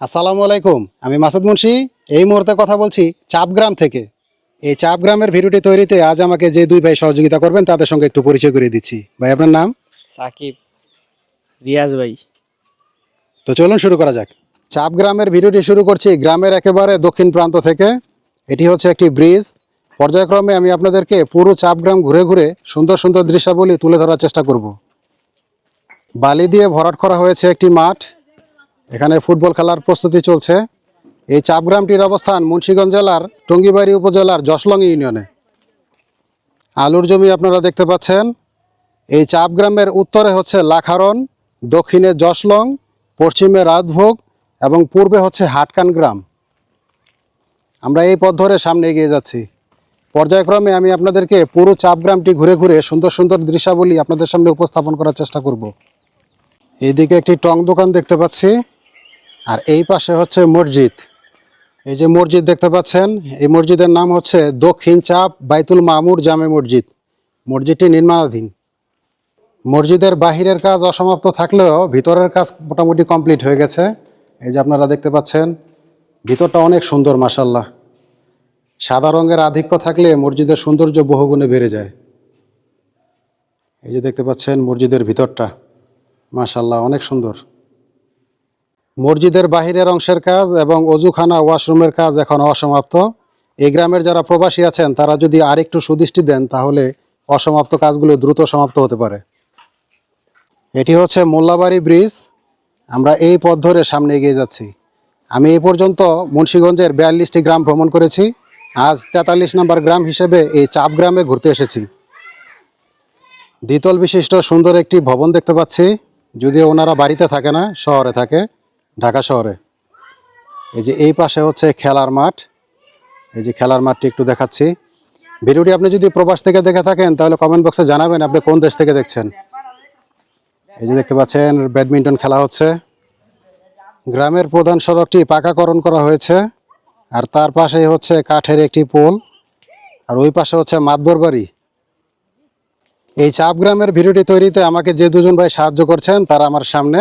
আসসালামু আলাইকুম আমি মাসুদ মুন্সি। এই মুহূর্তে কথা বলছি চাপগ্রাম থেকে। এই চাপগ্রামের ভিডিওটি তৈরিতে আজ আমাকে যে দুই ভাই সহযোগিতা করবেন তাদের সঙ্গে একটু পরিচয় করে দিচ্ছি। ভাই আপনার নাম? সাকিব। রিয়াজ ভাই। তো চলুন শুরু করা যাক। চাপগ্রামের ভিডিওটি শুরু করছি গ্রামের একেবারে দক্ষিণ প্রান্ত থেকে। এটি হচ্ছে একটি ব্রিজ। পর্যায়ক্রমে আমি আপনাদেরকে পুরো চাপগ্রাম ঘুরে ঘুরে সুন্দর সুন্দর দৃশ্যাবলী তুলে ধরার চেষ্টা করব। বালি দিয়ে ভরাট করা হয়েছে একটি মাঠ। এখানে ফুটবল খেলার প্রস্তুতি চলছে। এই চাপগ্রামটির অবস্থান মুন্সীগঞ্জ জেলার টঙ্গিবাড়ি উপজেলার জশলং ইউনিয়নে। আলুর জমি আপনারা দেখতে পাচ্ছেন। এই চাপগ্রামের উত্তরে হচ্ছে লাখারন দক্ষিণে জশলং পশ্চিমে রাতভোগ এবং পূর্বে হচ্ছে হাটকান গ্রাম। আমরা এই পথ ধরে সামনে এগিয়ে যাচ্ছি। পর্যায়ক্রমে আমি আপনাদেরকে পুরো চাপগ্রামটি ঘুরে ঘুরে সুন্দর সুন্দর দৃশ্যাবলী আপনাদের সামনে উপস্থাপন করার চেষ্টা করব। এইদিকে একটি টং দোকান দেখতে পাচ্ছি। আর এই পাশে হচ্ছে মসজিদ। এই যে মসজিদ দেখতে পাচ্ছেন, এই মসজিদের নাম হচ্ছে দক্ষিণ চাপ বাইতুল মামুর জামে মসজিদ। মসজিদটি নির্মাণাধীন। মসজিদের বাহিরের কাজ অসমাপ্ত থাকলেও ভিতরের কাজ মোটামুটি কমপ্লিট হয়ে গেছে। এই যে আপনারা দেখতে পাচ্ছেন, ভিতরটা অনেক সুন্দর মাসাল্লাহ সাদা রঙের আধিক্য থাকলে মসজিদের সৌন্দর্য বহুগুণে বেড়ে যায়। এই যে দেখতে পাচ্ছেন মসজিদের ভিতরটা মাশাল্লাহ অনেক সুন্দর। মসজিদের বাহিরের অংশের কাজ এবং অজুখানা ওয়াশরুমের কাজ এখন অসমাপ্ত। এই গ্রামের যারা প্রবাসী আছেন, তারা যদি আরেকটু সুদৃষ্টি দেন, তাহলে অসমাপ্ত কাজগুলো দ্রুত সমাপ্ত হতে পারে। এটি হচ্ছে মোল্লাবাড়ি ব্রিজ। আমরা এই পথ ধরে সামনে এগিয়ে যাচ্ছি। আমি এই পর্যন্ত মুন্সীগঞ্জের বিয়াল্লিশটি গ্রাম ভ্রমণ করেছি। আজ তেতাল্লিশ নম্বর গ্রাম হিসেবে এই চাপ গ্রামে ঘুরতে এসেছি। দ্বিতল বিশিষ্ট সুন্দর একটি ভবন দেখতে পাচ্ছি। যদিও ওনারা বাড়িতে থাকে না, শহরে থাকে। ঢাকা শহরে। এই যে এই পাশে হচ্ছে খেলার মাঠ। এই যে খেলার মাঠটি একটু দেখাচ্ছি। ভিডিওটি আপনি যদি প্রবাস থেকে দেখে থাকেন, তাহলে কমেন্ট বক্সে জানাবেন আপনি কোন দেশ থেকে দেখছেন। এই যে দেখতে পাচ্ছেন, ব্যাডমিন্টন খেলা হচ্ছে। গ্রামের প্রধান সড়কটি পাকাকরণ করা হয়েছে। আর তার পাশেই হচ্ছে কাঠের একটি পোল। আর ওই পাশে হচ্ছে মাতবর বাড়ি। এই চাপ গ্রামের ভিডিওটি তৈরিতে আমাকে যে দুজন ভাই সাহায্য করছেন, তারা আমার সামনে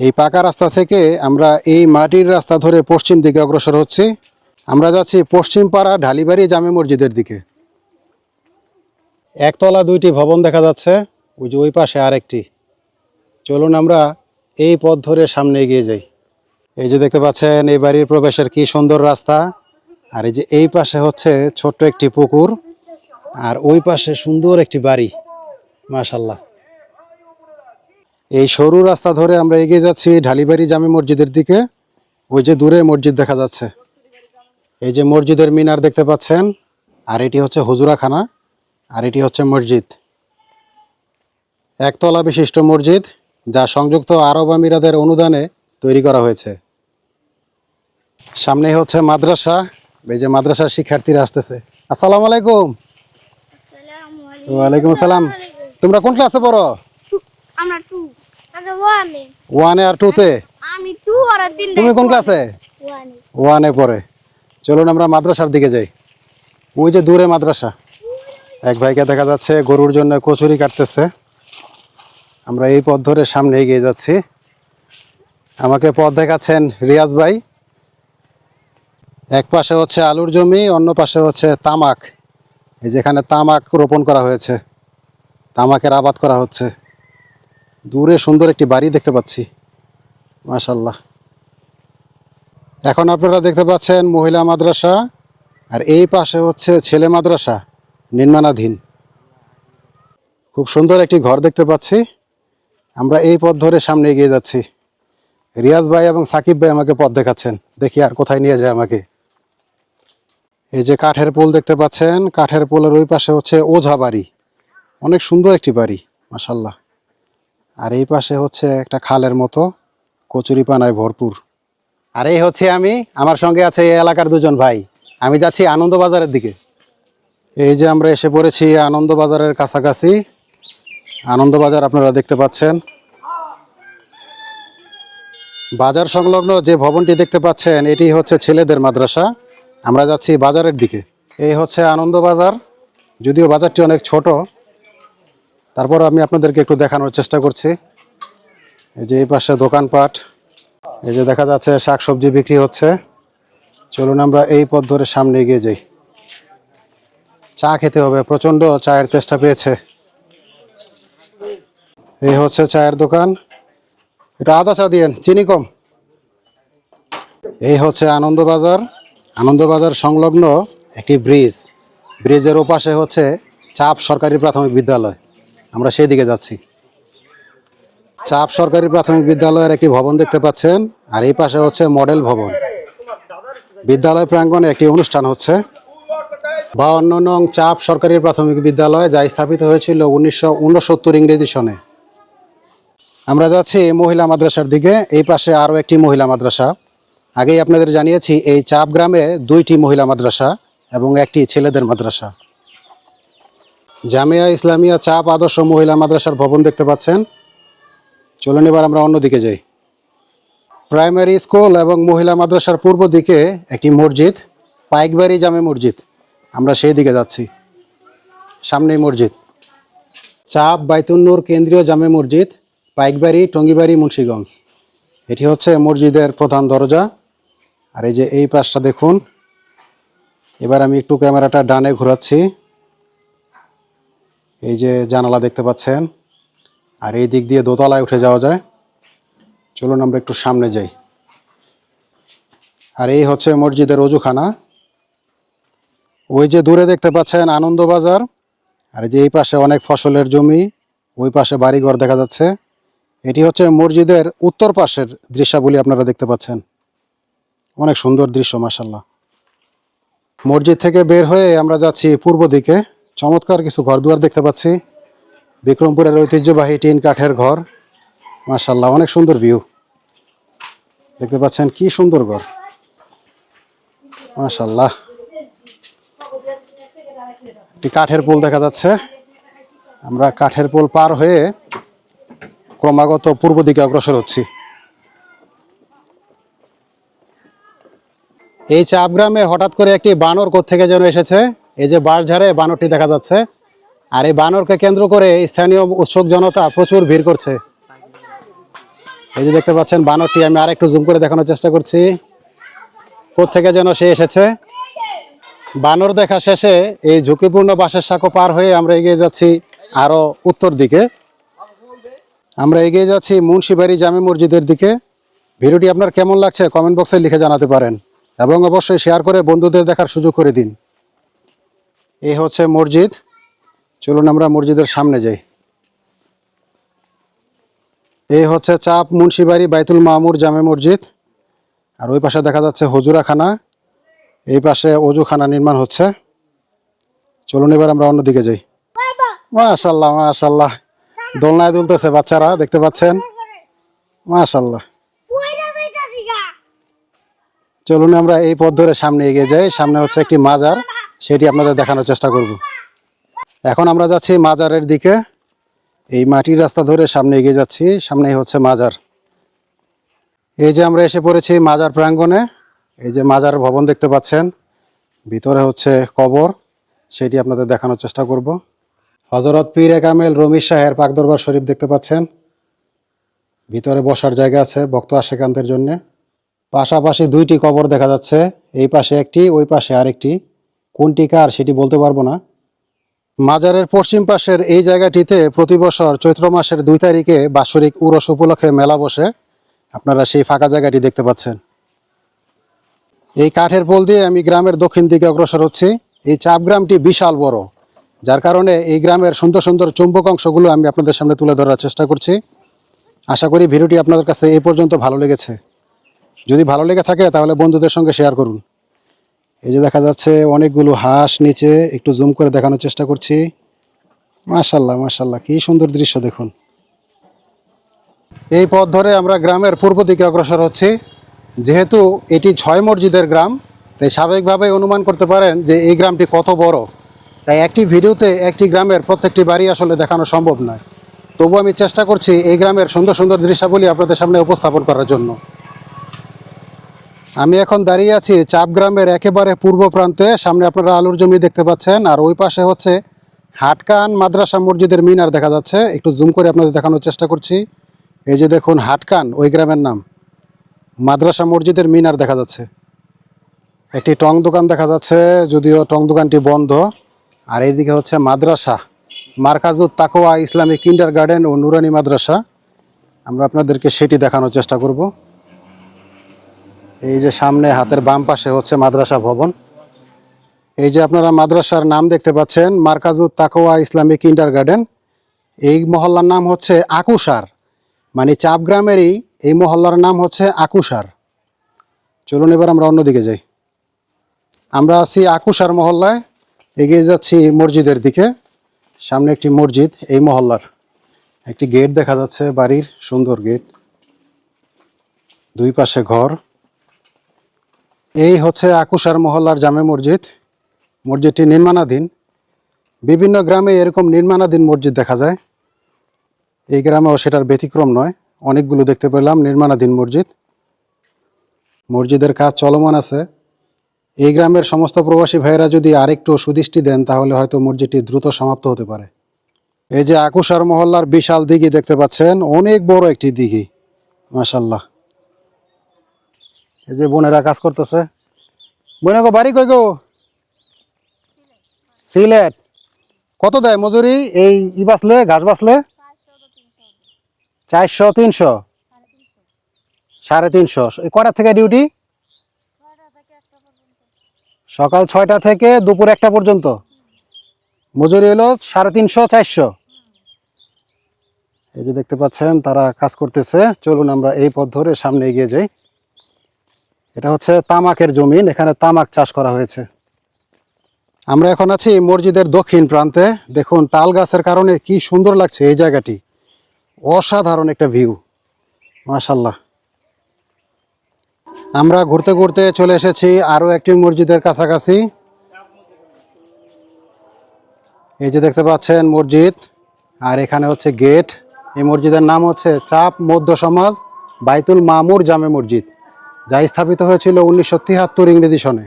এই পাকা রাস্তা থেকে আমরা এই মাটির রাস্তা ধরে পশ্চিম দিকে অগ্রসর হচ্ছি। আমরা যাচ্ছি পশ্চিম পাড়া ঢালিবাড়ি জামে মসজিদের দিকে। একতলা দুইটি ভবন দেখা যাচ্ছে, ওই যে ওই পাশে আরেকটি। চলুন আমরা এই পথ ধরে সামনে এগিয়ে যাই। এই যে দেখতে পাচ্ছেন, এই বাড়ির প্রবেশের কি সুন্দর রাস্তা। আর এই যে এই পাশে হচ্ছে ছোট্ট একটি পুকুর, আর ওই পাশে সুন্দর একটি বাড়ি। মাশাল্লাহ এই সরু রাস্তা ধরে আমরা এগিয়ে যাচ্ছি ঢালিবাড়ি জামে মসজিদের দিকে। ওই যে দূরে মসজিদ দেখা যাচ্ছে। এই যে মসজিদের মিনার দেখতে পাচ্ছেন আর এটি হচ্ছে হুজুরাখানা আর এটি হচ্ছে মসজিদ। একতলা বিশিষ্ট মসজিদ যা সংযুক্ত আরব আমিরাদের অনুদানে তৈরি করা হয়েছে। সামনে হচ্ছে মাদ্রাসা এই যে মাদ্রাসার শিক্ষার্থীরা আসতেছে। আসসালামু আলাইকুম। ওয়ালাইকুম আসসালাম। তোমরা কোন ক্লাসে পড়ো? আমরা ওয়ানে ওয়ানে আর টুতে আমি টু আর তিন তুমি কোন ক্লাসে ওয়ানে ওয়ানে পড়ে। চলুন আমরা মাদ্রাসার দিকে যাই। ওই যে দূরে মাদ্রাসা। এক ভাইকে দেখা যাচ্ছে গরুর জন্য কচুরি কাটতেছে। আমরা এই পথ ধরে সামনে এগিয়ে যাচ্ছি। আমাকে পথ দেখাচ্ছেন রিয়াজ ভাই। এক পাশে হচ্ছে আলুর জমি অন্য পাশে হচ্ছে তামাক। এই যেখানে তামাক রোপণ করা হয়েছে তামাকের আবাদ করা হচ্ছে। দূরে সুন্দর একটি বাড়ি দেখতে পাচ্ছি। মাশাল্লাহ এখন আপনারা দেখতে পাচ্ছেন মহিলা মাদ্রাসা, আর এই পাশে হচ্ছে ছেলে মাদ্রাসা, নির্মাণাধীন। খুব সুন্দর একটি ঘর দেখতে পাচ্ছি। আমরা এই পথ ধরে সামনে এগিয়ে যাচ্ছি। রিয়াজ ভাই এবং সাকিব ভাই আমাকে পথ দেখাচ্ছেন। দেখি আর কোথায় নিয়ে যায় আমাকে। এই যে কাঠের পোল দেখতে পাচ্ছেন, কাঠের পোলের ওই পাশে হচ্ছে ওঝা বাড়ি। অনেক সুন্দর একটি বাড়ি মাসাল্লাহ আর এই পাশে হচ্ছে একটা খালের মতো, কচুরি পানায় ভরপুর। আর এই হচ্ছে আমি, আমার সঙ্গে আছে এই এলাকার দুজন ভাই। আমি যাচ্ছি আনন্দবাজারের দিকে। এই যে আমরা এসে পড়েছি আনন্দবাজারের কাছাকাছি। আনন্দবাজার আপনারা দেখতে পাচ্ছেন। বাজার সংলগ্ন যে ভবনটি দেখতে পাচ্ছেন, এটি হচ্ছে ছেলেদের মাদ্রাসা। আমরা যাচ্ছি বাজারের দিকে। এই হচ্ছে আনন্দবাজার, যদিও বাজারটি অনেক ছোট তারপর আমি আপনাদেরকে একটু দেখানোর চেষ্টা করছি। এই যে এই পাশে দোকানপাট, এই যে দেখা যাচ্ছে শাকসবজি বিক্রি হচ্ছে। চলুন আমরা এই পথ ধরে সামনে এগিয়ে যাই। চা খেতে হবে প্রচণ্ড চায়ের তেষ্টা পেয়েছে। এই হচ্ছে চায়ের দোকান। এটা আদা চা দিয়েন, চিনি কম। এই হচ্ছে আনন্দবাজার আনন্দবাজার সংলগ্ন একটি ব্রিজ। ব্রিজের ওপাশে হচ্ছে চাপ সরকারি প্রাথমিক বিদ্যালয়। আমরা সেই দিকে যাচ্ছি। চাপ সরকারি প্রাথমিক বিদ্যালয়ের একটি ভবন দেখতে পাচ্ছেন, আর এই পাশে হচ্ছে মডেল ভবন। বিদ্যালয় প্রাঙ্গণে একটি অনুষ্ঠান হচ্ছে। বা অন্য নং চাপ সরকারি প্রাথমিক বিদ্যালয় যা স্থাপিত হয়েছিল উনিশশো উনসত্তর ইংরেজি সনে। আমরা যাচ্ছি মহিলা মাদ্রাসার দিকে, এই পাশে আরও একটি মহিলা মাদ্রাসা। আগেই আপনাদের জানিয়েছি, এই চাপ গ্রামে দুইটি মহিলা মাদ্রাসা এবং একটি ছেলেদের মাদ্রাসা। জামিয়া ইসলামিয়া চাপ আদর্শ মহিলা মাদ্রাসার ভবন দেখতে পাচ্ছেন। চলুন এবার আমরা অন্যদিকে যাই। প্রাইমারি স্কুল এবং মহিলা মাদ্রাসার পূর্ব দিকে একটি মসজিদ, পাইকবাড়ি জামে মসজিদ। আমরা সেই দিকে যাচ্ছি। সামনেই মসজিদ। চাপ বাইতুন্নুর কেন্দ্রীয় জামে মসজিদ, পাইকবাড়ি, টঙ্গিবাড়ি, মুন্সীগঞ্জ। এটি হচ্ছে মসজিদের প্রধান দরজা। আর এই যে এই পাশটা দেখুন। এবার আমি একটু ক্যামেরাটা ডানে ঘোরাচ্ছি। এই যে জানালা দেখতে পাচ্ছেন, আর এই দিক দিয়ে দোতলায় উঠে যাওয়া যায়। চলুন আমরা একটু সামনে যাই। আর এই হচ্ছে মসজিদের অজুখানা। ওই যে দূরে দেখতে পাচ্ছেন আনন্দবাজার আর যে এই পাশে অনেক ফসলের জমি, ওই পাশে বাড়িঘর দেখা যাচ্ছে। এটি হচ্ছে মসজিদের উত্তর পাশের দৃশ্যাবলী আপনারা দেখতে পাচ্ছেন। অনেক সুন্দর দৃশ্য মাসাল্লাহ মসজিদ থেকে বের হয়ে আমরা যাচ্ছি পূর্ব দিকে। চমৎকার কিছু ঘরদুয়ার দেখতে পাচ্ছি। বিক্রমপুরের ঐতিহ্যবাহী টিন কাঠের ঘর। মাসাল্লাহ অনেক সুন্দর ভিউ দেখতে পাচ্ছেন কি সুন্দর ঘর। মাসাল্লাহ একটি কাঠের পোল দেখা যাচ্ছে। আমরা কাঠের পোল পার হয়ে ক্রমাগত পূর্ব দিকে অগ্রসর হচ্ছি। এই চাপ গ্রামে হঠাৎ করে একটি বানর থেকে যেন এসেছে? এই যে বাঁশঝাড়ে বানরটি দেখা যাচ্ছে, আর এই বানরকে কেন্দ্র করে স্থানীয় উৎসুক জনতা প্রচুর ভিড় করছে। এই যে দেখতে পাচ্ছেন বানরটি, আমি আর একটু জুম করে দেখানোর চেষ্টা করছি। থেকে যেন সে এসেছে। বানর দেখা শেষে এই ঝুঁকিপূর্ণ বাসের সাঁকো পার হয়ে আমরা এগিয়ে যাচ্ছি আরও উত্তর দিকে। আমরা এগিয়ে যাচ্ছি মুন্সিবাড়ি জামে মসজিদের দিকে। ভিডিওটি আপনার কেমন লাগছে কমেন্ট বক্সে লিখে জানাতে পারেন এবং অবশ্যই শেয়ার করে বন্ধুদের দেখার সুযোগ করে দিন। এই হচ্ছে মসজিদ। চলুন আমরা মসজিদের সামনে যাই। এই হচ্ছে চাপ মুন্সিবাড়ি বাইতুল মামুর জামে মসজিদ। আর ওই পাশে দেখা যাচ্ছে হজুরাখানা। এই পাশে অজুখানা নির্মাণ হচ্ছে। চলুন এবার আমরা অন্যদিকে যাই। মাশাল্লাহ মাশাল্লাহ। দোলনায় দুলতেছে বাচ্চারা, দেখতে পাচ্ছেন? মাশাল্লাহ। চলুন আমরা এই পথ ধরে সামনে এগিয়ে যাই। সামনে হচ্ছে একটি মাজার, সেটি আপনাদের দেখানোর চেষ্টা করব। এখন আমরা যাচ্ছি মাজারের দিকে। এই মাটির রাস্তা ধরে সামনে এগিয়ে যাচ্ছি। সামনেই হচ্ছে মাজার। এই যে আমরা এসে পড়েছি মাজার প্রাঙ্গণে, এই যে মাজার ভবন দেখতে পাচ্ছেন, ভিতরে হচ্ছে কবর, সেটি আপনাদের দেখানোর চেষ্টা করব। হজরত পীর এ কামেল রমির শাহের পাকদরবার শরীফ দেখতে পাচ্ছেন। ভিতরে বসার জায়গা আছে, ভক্ত আশেকান্তের জন্য। পাশাপাশি দুইটি কবর দেখা যাচ্ছে। এই পাশে একটি, ওই পাশে আরেকটি। কোনটি কার সেটি বলতে পারব না। মাজারের পশ্চিম পাশের এই জায়গাটিতে প্রতি বছর চৈত্র মাসের দুই তারিখে বাৎসরিক উরস উপলক্ষে মেলা বসে। আপনারা সেই ফাঁকা জায়গাটি দেখতে পাচ্ছেন। এই কাঠের পোল দিয়ে আমি গ্রামের দক্ষিণ দিকে অগ্রসর হচ্ছি। এই চাপ গ্রামটি বিশাল বড়, যার কারণে এই গ্রামের সুন্দর সুন্দর চুম্বক অংশগুলো আমি আপনাদের সামনে তুলে ধরার চেষ্টা করছি। আশা করি ভিডিওটি আপনাদের কাছে এই পর্যন্ত ভালো লেগেছে। যদি ভালো লেগে থাকে, তাহলে বন্ধুদের সঙ্গে শেয়ার করুন। এই যে দেখা যাচ্ছে অনেকগুলো হাঁস নিচে, একটু জুম করে দেখানোর চেষ্টা করছি। মাশাল্লাহ মাশাল্লাহ, কি সুন্দর দৃশ্য দেখুন। এই পথ ধরে আমরা গ্রামের পূর্ব দিকে অগ্রসর হচ্ছি। যেহেতু এটি ছয় মসজিদের গ্রাম, তাই স্বাভাবিকভাবে অনুমান করতে পারেন যে এই গ্রামটি কত বড়। তাই একটি ভিডিওতে একটি গ্রামের প্রত্যেকটি বাড়ি আসলে দেখানো সম্ভব নয়। তবু আমি চেষ্টা করছি এই গ্রামের সুন্দর সুন্দর দৃশ্যাবলী আপনাদের সামনে উপস্থাপন করার জন্য। আমি এখন দাঁড়িয়ে আছি চাপ গ্রামের একেবারে পূর্ব প্রান্তে। সামনে আপনারা আলুর জমি দেখতে পাচ্ছেন, আর ওই পাশে হচ্ছে হাটকান মাদ্রাসা মসজিদের মিনার দেখা যাচ্ছে। একটু জুম করে আপনাদের দেখানোর চেষ্টা করছি। এই যে দেখুন হাটকান, ওই গ্রামের নাম। মাদ্রাসা মসজিদের মিনার দেখা যাচ্ছে। একটি টং দোকান দেখা যাচ্ছে, যদিও টং দোকানটি বন্ধ। আর এইদিকে হচ্ছে মাদ্রাসা, মার্কাজুত তাকোয়া ইসলামিক কিন্ডার গার্ডেন ও নুরানি মাদ্রাসা। আমরা আপনাদেরকে সেটি দেখানোর চেষ্টা করব। এই যে সামনে হাতের বাম পাশে হচ্ছে মাদ্রাসা ভবন। এই যে আপনারা মাদ্রাসার নাম দেখতে পাচ্ছেন মার্কাজুত তাকোয়া ইসলামিক কিন্ডার গার্ডেন এই মহল্লার নাম হচ্ছে আকুসার মানে চাপগ্রামেরই এই মহল্লার নাম হচ্ছে আকুসার চলুন এবার আমরা অন্যদিকে যাই। আমরা আছি আকুসার মহল্লায়, এগিয়ে যাচ্ছি মসজিদের দিকে। সামনে একটি মসজিদ, এই মহল্লার। একটি গেট দেখা যাচ্ছে, বাড়ির সুন্দর গেট। দুই পাশে ঘর। এই হচ্ছে আকুসার মহল্লার জামে মসজিদ। মসজিদটি নির্মাণাধীন। বিভিন্ন গ্রামে এরকম নির্মাণাধীন মসজিদ দেখা যায়। এই গ্রামেও সেটার ব্যতিক্রম নয়। অনেকগুলো দেখতে পেলাম নির্মাণাধীন মসজিদ। মসজিদের কাজ চলমান আছে। এই গ্রামের সমস্ত প্রবাসী ভাইয়েরা যদি আরেকটু সুদৃষ্টি দেন, তাহলে হয়তো মসজিদটি দ্রুত সমাপ্ত হতে পারে। এই যে আকুসার মহল্লার বিশাল দিঘি দেখতে পাচ্ছেন, অনেক বড় একটি দিঘি। মাশাল্লাহ এই যে বোনেরা কাজ করতেছে। বোনে গো, বাড়ি কই গো? সিলেট। কত দেয় মজুরি? এই ই বাসলে ঘাস বাসলে চারশো, তিনশো? সাড়ে তিনশো। কটার থেকে ডিউটি? সকাল ছয়টা থেকে দুপুর একটা পর্যন্ত। মজুরি হলো সাড়ে তিনশো, চারশো। এই যে দেখতে পাচ্ছেন, তারা কাজ করতেছে। চলুন আমরা এই পথ ধরে সামনে এগিয়ে যাই। এটা হচ্ছে তামাকের জমিন, এখানে তামাক চাষ করা হয়েছে। আমরা এখন আছি মসজিদের দক্ষিণ প্রান্তে। দেখুন, তাল গাছের কারণে কি সুন্দর লাগছে এই জায়গাটি। অসাধারণ একটা ভিউ। মাশাল্লাহ আমরা ঘুরতে ঘুরতে চলে এসেছি আরও একটি মসজিদের কাছাকাছি। এই যে দেখতে পাচ্ছেন মসজিদ, আর এখানে হচ্ছে গেট। এই মসজিদের নাম হচ্ছে চাপ মধ্য সমাজ, বাইতুল মামুর জামে মসজিদ। যা স্থাপিত হয়েছিল উনিশশো তিয়াত্তর ইংরেজি সনে।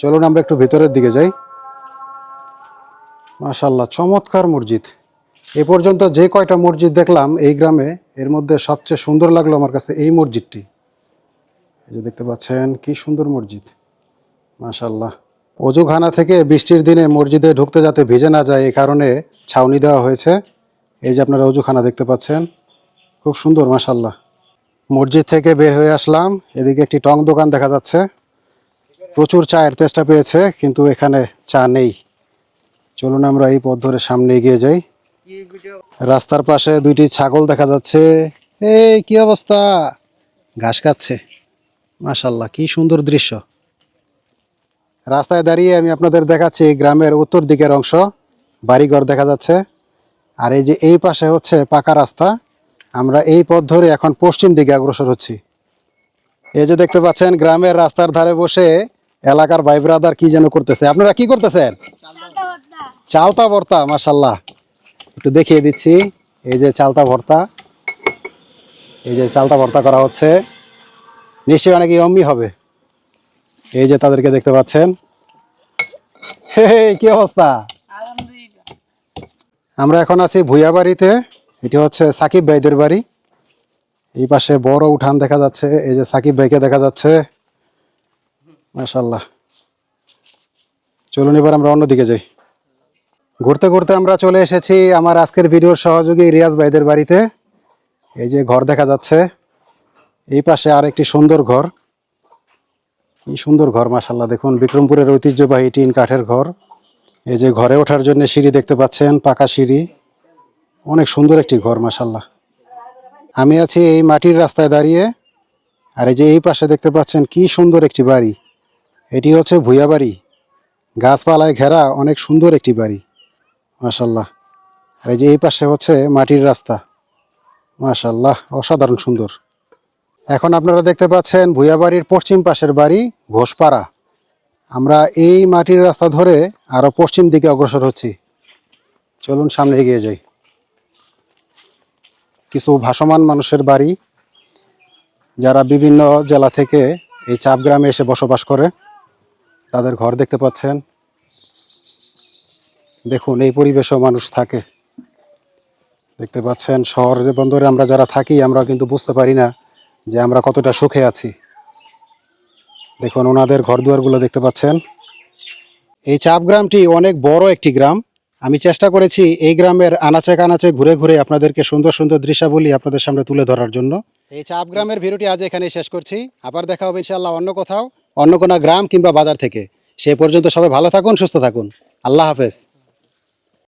চলুন আমরা একটু ভিতরের দিকে যাই। মাশাল্লাহ চমৎকার মসজিদ। এ পর্যন্ত যে কয়টা মসজিদ দেখলাম এই গ্রামে, এর মধ্যে সবচেয়ে সুন্দর লাগল আমার কাছে এই মসজিদটি। এই যে দেখতে পাচ্ছেন, কি সুন্দর মসজিদ। মাশাল্লাহ অজুখানা থেকে বৃষ্টির দিনে মসজিদে ঢুকতে যাতে ভিজে না যায় এই কারণে ছাউনি দেওয়া হয়েছে। এই যে আপনারা অজুখানা দেখতে পাচ্ছেন, খুব সুন্দর মাশাল্লাহ মসজিদ থেকে বের হয়ে আসলাম। এদিকে একটি টং দোকান দেখা যাচ্ছে। প্রচুর চায়ের তেষ্টা পেয়েছে, কিন্তু এখানে চা নেই। চলুন আমরা এই পথ ধরে সামনে এগিয়ে যাই। রাস্তার পাশে দুইটি ছাগল দেখা যাচ্ছে। এই, কি অবস্থা? ঘাস খাচ্ছে। মাশাল্লাহ কি সুন্দর দৃশ্য। রাস্তায় দাঁড়িয়ে আমি আপনাদের দেখাচ্ছি গ্রামের উত্তর দিকের অংশ। বাড়িঘর দেখা যাচ্ছে। আর এই যে এই পাশে হচ্ছে পাকা রাস্তা। আমরা এই পথ ধরে এখন পশ্চিম দিকে অগ্রসর হচ্ছি। এই যে দেখতে পাচ্ছেন গ্রামের রাস্তার ধারে বসে এলাকার ভাই ব্রাদার কি যেন করতেছে। আপনারা কি করতেছেন? চালতা ভর্তা মাশাল্লাহ একটু দেখিয়ে দিচ্ছি এই যে চালতা ভর্তা। এই যে চালতা ভর্তা করা হচ্ছে। নিশ্চয়ই অনেক অম্মি হবে। এই যে তাদেরকে দেখতে পাচ্ছেন। হে কি অবস্থা? আমরা এখন আছি ভুইয়া বাড়িতে এটি হচ্ছে সাকিব ভাইদের বাড়ি। এই পাশে বড় উঠান দেখা যাচ্ছে, এই যে সাকিব ভাইকে দেখা যাচ্ছে। মাশাল্লাহ চলুন এবার আমরা অন্যদিকে যাই। ঘুরতে ঘুরতে আমরা চলে এসেছি আমার আজকের ভিডিওর সহযোগী রিয়াজ ভাইদের বাড়িতে। এই যে ঘর দেখা যাচ্ছে। এই পাশে আর একটি সুন্দর ঘর। কি সুন্দর ঘর মাসাল্লাহ দেখুন, বিক্রমপুরের ঐতিহ্যবাহী টিন কাঠের ঘর। এই যে ঘরে ওঠার জন্য সিঁড়ি দেখতে পাচ্ছেন, পাকা সিঁড়ি। অনেক সুন্দর একটি ঘর মাসাল্লাহ আমি আছি এই মাটির রাস্তায় দাঁড়িয়ে, আর এই যে এই পাশে দেখতে পাচ্ছেন কি সুন্দর একটি বাড়ি। এটি হচ্ছে ভুইয়া বাড়ি। গাছপালায় ঘেরা অনেক সুন্দর একটি বাড়ি মাশাল্লাহ আর এই যে এই পাশে হচ্ছে মাটির রাস্তা মাশাল্লাহ অসাধারণ সুন্দর। এখন আপনারা দেখতে পাচ্ছেন ভুয়াবাড়ির পশ্চিম পাশের বাড়ি, ঘোষপাড়া। আমরা এই মাটির রাস্তা ধরে আরও পশ্চিম দিকে অগ্রসর হচ্ছি। চলুন সামনে এগিয়ে যাই। কিছু ভাসমান মানুষের বাড়ি, যারা বিভিন্ন জেলা থেকে এই চাপগ্রামে এসে বসবাস করে, তাদের ঘর দেখতে পাচ্ছেন। দেখুন, এই পরিবেশেও মানুষ থাকে। দেখতে পাচ্ছেন শহরের বন্দরে আমরা যারা থাকি আমরা কিন্তু বুঝতে পারি না যে আমরা কতটা সুখে আছি। দেখুন, ওনাদের ঘর দুয়ারগুলো দেখতে পাচ্ছেন। এই চাপ গ্রামটি অনেক বড় একটি গ্রাম। আমি চেষ্টা করেছি এই গ্রামের আনাচে কানাচে ঘুরে ঘুরে আপনাদেরকে সুন্দর সুন্দর দৃশ্যাবলী আপনাদের সামনে তুলে ধরার জন্য। এই চাপ গ্রামের ভিডিওটি আজ এখানেই শেষ করছি। আবার দেখা হবে ইনশাআল্লাহ অন্য কোথাও, অন্য কোনো গ্রাম কিংবা বাজার থেকে। সে পর্যন্ত সবাই ভালো থাকুন, সুস্থ থাকুন। আল্লাহ হাফেজ।